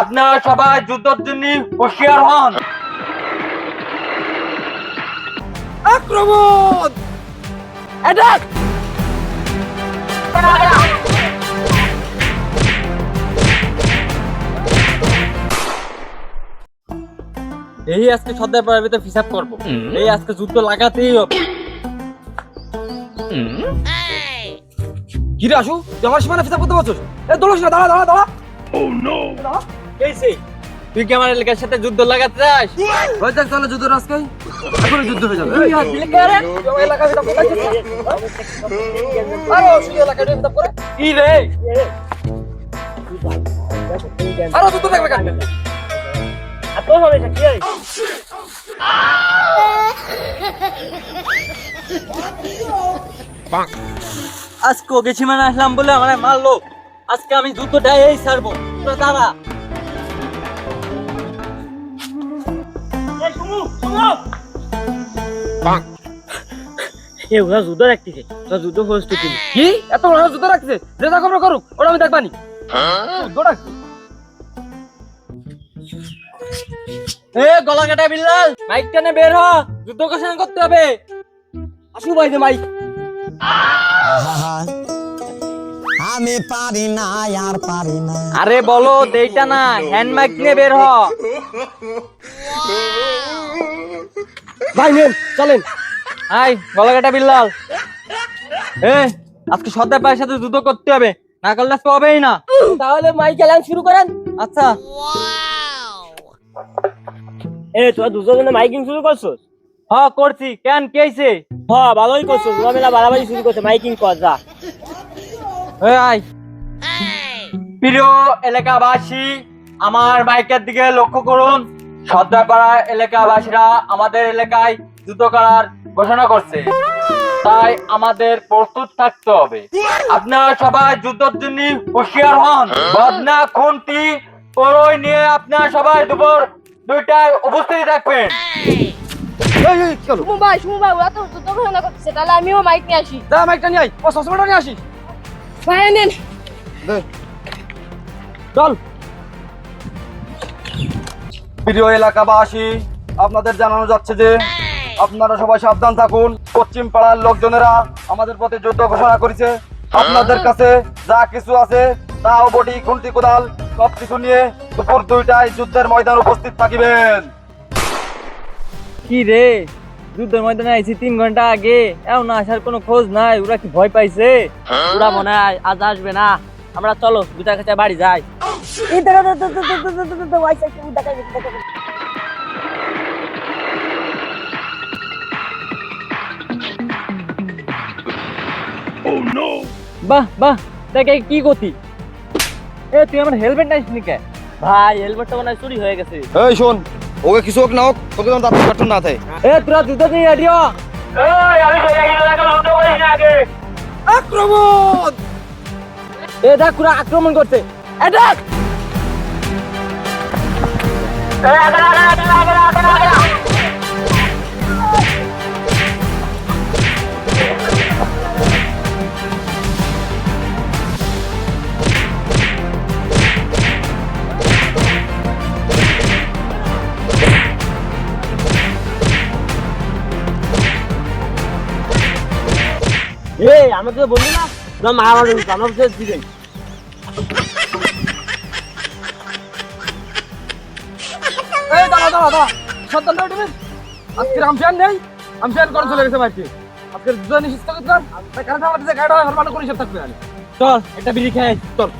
আপনারা সবাই যুদ্ধের জন্য হুঁশিয়ার হন। আক্রমণ! অ্যাটাক এই আজকে সর্দার পাড়ার ভিতরে হিসাব করব। এই আজকে যুদ্ধ লাগাতেই হবে। কি রে আসু আমার সীমানা ফিসা করতে পারছিস? এ দোলস না দাঁড়া দাঁড়া দাঁড়া। তুই কি আমার এলাকার সাথে যুদ্ধ লাগাতে চাস হয়ে যাক তাহলে যুদ্ধ রাজকাই এখন যুদ্ধ হয়ে যাবে। তুই কে রে? আরে কি যুদ্ধ থাকবে আজকে ওকে সীমানা আসলাম বলে আমার মারলো। আজকে আমি যুদ্ধটা এই ছাড়বো। দাঁড়া এ ওরা যুদ্ধ রাখতেছে। তোরা যুদ্ধ প্রস্তুতি কি? এত বড় যুদ্ধ রাখছে যে যা খবর করুক ওটা আমি দেখবানি। যুদ্ধ রাখছে। এ গলা কাটা বিল্লাল মাইক টেনে বের হ যুদ্ধ ঘোষণা করতে হবে। আসু ভাই যে মাই আমি পারি না আর পারি না। আরে বলো দেইটা না হ্যান্ড মাইক নিয়ে বের হ। ভাই নেন চলেন। আই গলাকাটা বিল্লাল। এ আজকে সর্দার সাথে যুদ্ধ করতে হবে। না করলে হবেই না। তাহলে মাইকেল শুরু করেন। আচ্ছা। এ তোরা দুজনে মাইকিং শুরু করছস? হ করছি। কেন কে হইছে? হ্যাঁ ভালোই করছস। ওরা মেলা বাড়াবাড়ি শুরু করছে। মাইকিং কর যা। এ আই। প্রিয় এলাকাবাসী আমার মাইকের দিকে লক্ষ্য করুন। সর্দারপাড়া এলাকাবাসীরা আমাদের এলাকায় যুদ্ধ করার ঘোষণা করছে। তাই আমাদের প্রস্তুত থাকতে হবে। আপনারা সবাই যুদ্ধের জন্য হুঁশিয়ার হন। বদনা খুন্তি করই নিয়ে আপনারা সবাই দুপুর দুইটায় উপস্থিত থাকবেন। এই এই চলো। সুমু ভাই সুমু ভাই ওরা তো যুদ্ধ ঘোষণা করতেছে তাহলে আমিও মাইক নিয়ে আসি। যা মাইকটা নিয়ে আই ও সসমাটা নিয়ে আসিস ভাই নেন চল। প্রিয় এলাকাবাসী আপনাদের জানানো যাচ্ছে যে আপনারা সবাই সাবধান থাকুন। পশ্চিম পাড়ার লোকজনেরা আমাদের প্রতি যুদ্ধ ঘোষণা করেছে। আপনাদের কাছে যা কিছু আছে তাও বটি খুন্তি কোদাল সব কিছু নিয়ে দুপুর দুইটায় যুদ্ধের ময়দান উপস্থিত থাকিবেন। কি রে? যুদ্ধের ময়দানে আইছি তিন ঘণ্টা আগে। এমন আসার কোনো খোঁজ নাই ওরা কি ভয় পাইছে? ওরা মনে হয় আজ আসবে না। আমরা চলো দুটা কাছে বাড়ি যাই। বাহ বাহ দেখে কি গতি। এ তুই আমার হেলমেট নাইস নি কে? ভাই হেলমেটটা মনে চুরি হয়ে গেছে। এই শোন ওকে কিছু হোক না হোক তোকে যেন তার কাটুন না থাকে এ তোরা যুদ্ধ নিয়ে রেডি হ। আক্রমণ! এ দেখ পুরো আক্রমণ করছে। অ্যাটাক এ আমাকে তো বললি না না মারামারি হচ্ছে, আমরা তো দিবেন সন্তান দাঁড়া তুমি আজকে রামশান নেই রামশান করে চলে গেছে বাড়িতে। আজকে দুজন নিষিদ্ধ করতে কারণ করে সব থাকবে। চল, একটা বিড়ি খেয়ে। চল।